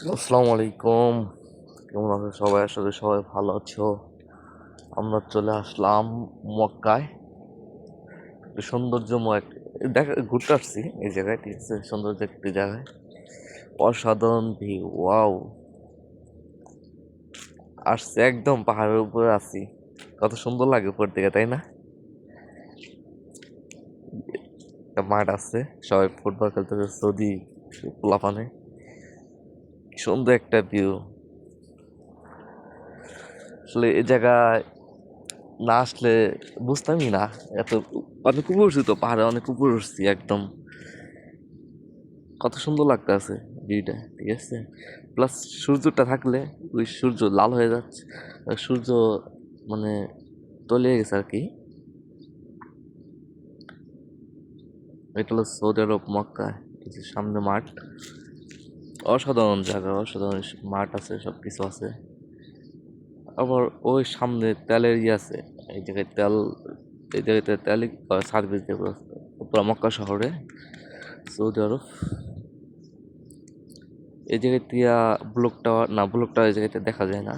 আসসালামু আলাইকুম কেমন আছো সবাই? আসলে সবাই ভালো আছো। আমরা চলে আসলাম মক্কায়। সৌন্দর্যময় দেখা, ঘুরতে আসছি এই জায়গায়, ঠিক আছে? সৌন্দর্য একটি জায়গায়। অসাধারণ ভিউ ওয়াও আসছে, একদম পাহাড়ের উপরে আছি। কত সুন্দর লাগে উপর দিকে, তাই না? একটা মাঠ আছে, সবাই ফুটবল খেলতেছে সৌদি পোলাপানে সুন্দর একটা ভিউ আসলে এ জায়গায় না আসলে বুঝতামই না। এত অনেক উপর তো, পাহাড়ে অনেক উপর উঠছি একদম। কত সুন্দর লাগতেছে ভিউটা ঠিক আছে? প্লাস সূর্যটা থাকলে ওই সূর্য লাল হয়ে যাচ্ছে সূর্য মানে তলিয়ে গেছে আর কি এটা হলো সৌদি আরব মক্কা সামনে মাঠ। অসাধারণ জায়গা, অসাধারণ মাঠ আছে সব কিছু আছে। আবার ওই সামনে তেলের ইয়ে আছে, এই জায়গায় তেল, এই জায়গাতে তেল সার্ভিস দেবো পুরো মক্কা শহরে, সৌদি আরব। এই জায়গায় তিয়া ব্লক টাওয়ার, না, ব্লক টাওয়ার এই জায়গাতে দেখা যায় না।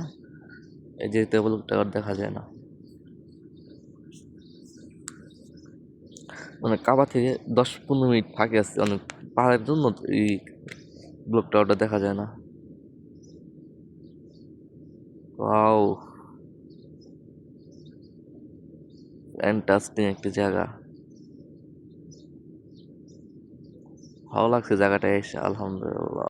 এই জায়গাতে ব্লক টাওয়ার দেখা যায় না। মানে কাবা থেকে দশ পনেরো মিনিট ফাঁকে আছে, অনেক পাহাড়ের জন্য এই ব্লক টাওয়ারটা দেখা যায় না। ওয়াও ফ্যান্টাস্টিং একটি জায়গা। ভালো লাগছে জায়গাটা এসে আলহামদুলিল্লাহ।